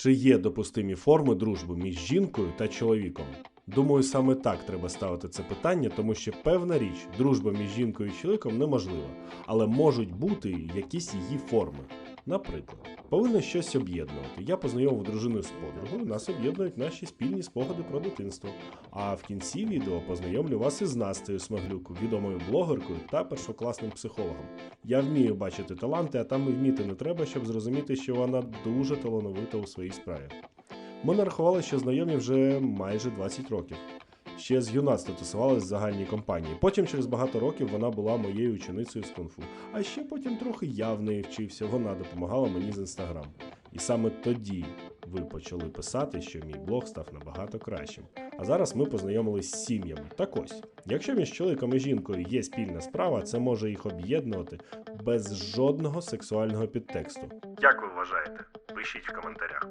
Чи є допустимі форми дружби між жінкою та чоловіком? Думаю, саме так треба ставити це питання, тому що певна річ, дружба між жінкою і чоловіком неможлива, але можуть бути якісь її форми. Наприклад, повинно щось об'єднувати. Я познайомив дружину з подругою, нас об'єднують наші спільні спогади про дитинство. А в кінці відео познайомлю вас із Настею Смаглюк, відомою блогеркою та першокласним психологом. Я вмію бачити таланти, а там і вміти не треба, щоб зрозуміти, що вона дуже талановита у своїй справі. Ми нарахували, що знайомі вже майже 20 років. Ще з юнацтва тусувалися в загальній компанії. Потім, через багато років, вона була моєю ученицею з кунг-фу. А ще потім трохи я в неї вчився, вона допомагала мені з інстаграм. І саме тоді ви почали писати, що мій блог став набагато кращим. А зараз ми познайомились з сім'ями. Так ось, якщо між чоловіком і жінкою є спільна справа, це може їх об'єднувати без жодного сексуального підтексту. Як ви вважаєте? Пишіть в коментарях.